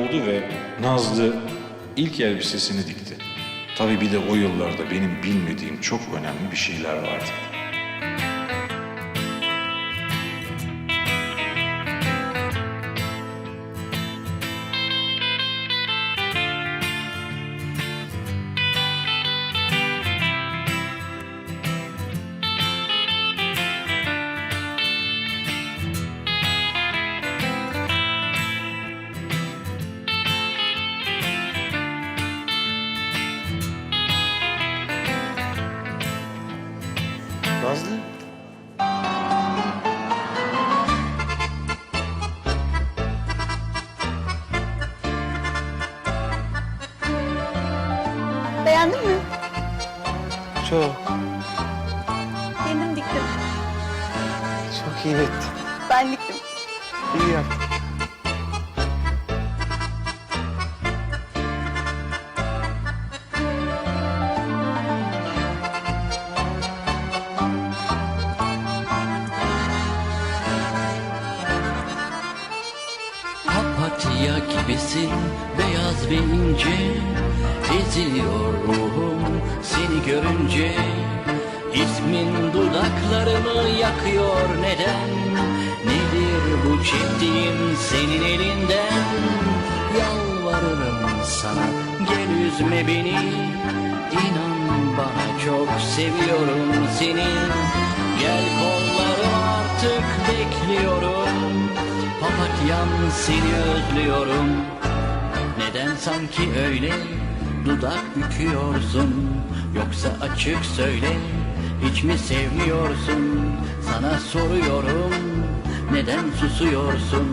oldu ve Nazlı ilk elbisesini dikti. Tabii bir de o yıllarda benim bilmediğim çok önemli bir şeyler vardı. Nazlı. Beğendin mi? Çok, Kendim diktim. çok iyi ettin. Ben diktim. İyi yaptın. Papatya gibisin beyaz ve ince. Eziliyor ruhum seni görünce. İsmin dudaklarımı yakıyor neden? Nedir bu çektiğim senin elinden? Yalvarırım sana gel üzme beni. İnan bana çok seviyorum seni. Gel kollarım artık bekliyorum Papatyam seni özlüyorum. Neden sanki öyle dudak büküyorsun? Yoksa açık söyle hiç mi sevmiyorsun? Sana soruyorum neden susuyorsun?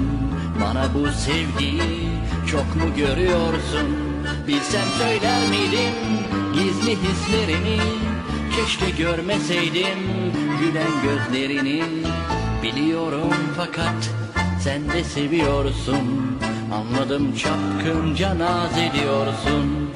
Bana bu sevgiyi çok mu görüyorsun? Bilsem söyler miydim gizli hislerimi Keşke görmeseydim gülen gözlerini. Biliyorum fakat sen de seviyorsun. Anladım çapkınca naz ediyorsun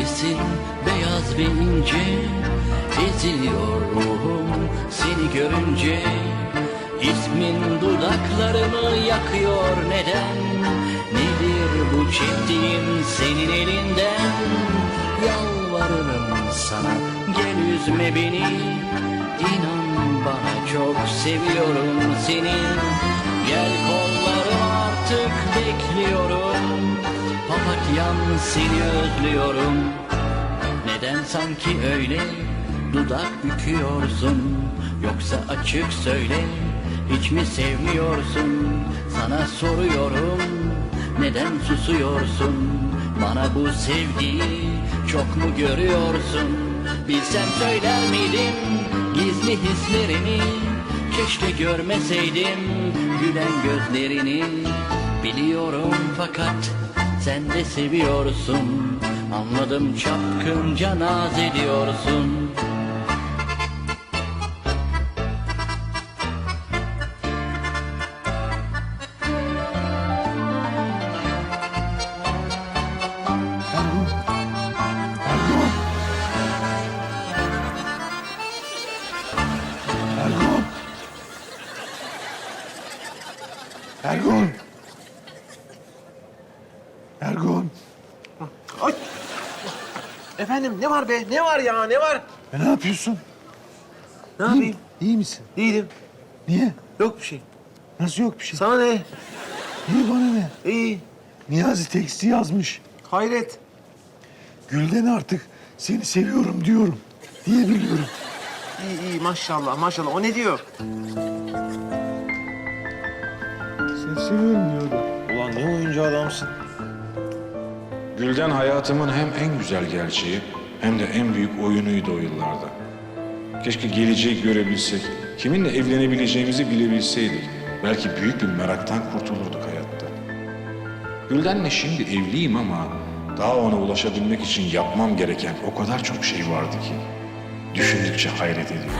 Gibisin beyaz ve ince Eziliyor ruhum seni görünce. İsmin dudaklarımı yakıyor neden? Nedir bu çektiğim senin elinden? Yalvarırım sana gel üzme beni. İnan bana çok seviyorum seni Papatyam seni özlüyorum. Neden sanki öyle dudak büküyorsun? Yoksa açık söyle hiç mi sevmiyorsun? Sana soruyorum neden susuyorsun? Bana bu sevgiyi çok mu görüyorsun? Bilsem söyler miydim gizli hislerimi Keşke görmeseydim gülen gözlerini. Biliyorum fakat sen de seviyorsun Anladım çapkınca naz ediyorsun Ergun! Ergun! Ergun! Ay. Efendim ne var be? Ne var ya? Ne var? E, ne yapıyorsun? Ne yapayım? İyi misin? Değilim. Niye? Yok bir şey. Nasıl yok bir şey? Sana ne? Niye bana ne? İyi. Niyazi teksti yazmış. Hayret. Gülden artık seni seviyorum diyorum. Diye biliyorum. İyi iyi maşallah maşallah. O ne diyor? Seni seviyorum diyor da. Ulan ne oyuncu adamsın. Gülden hayatımın hem en güzel gerçeği hem de en büyük oyunuydu o yıllarda. Keşke geleceği görebilsek, kiminle evlenebileceğimizi bilebilseydik. Belki büyük bir meraktan kurtulurduk hayatta. Gülden'le şimdi evliyim ama daha ona ulaşabilmek için yapmam gereken o kadar çok şey vardı ki. Düşündükçe hayret ediyorum.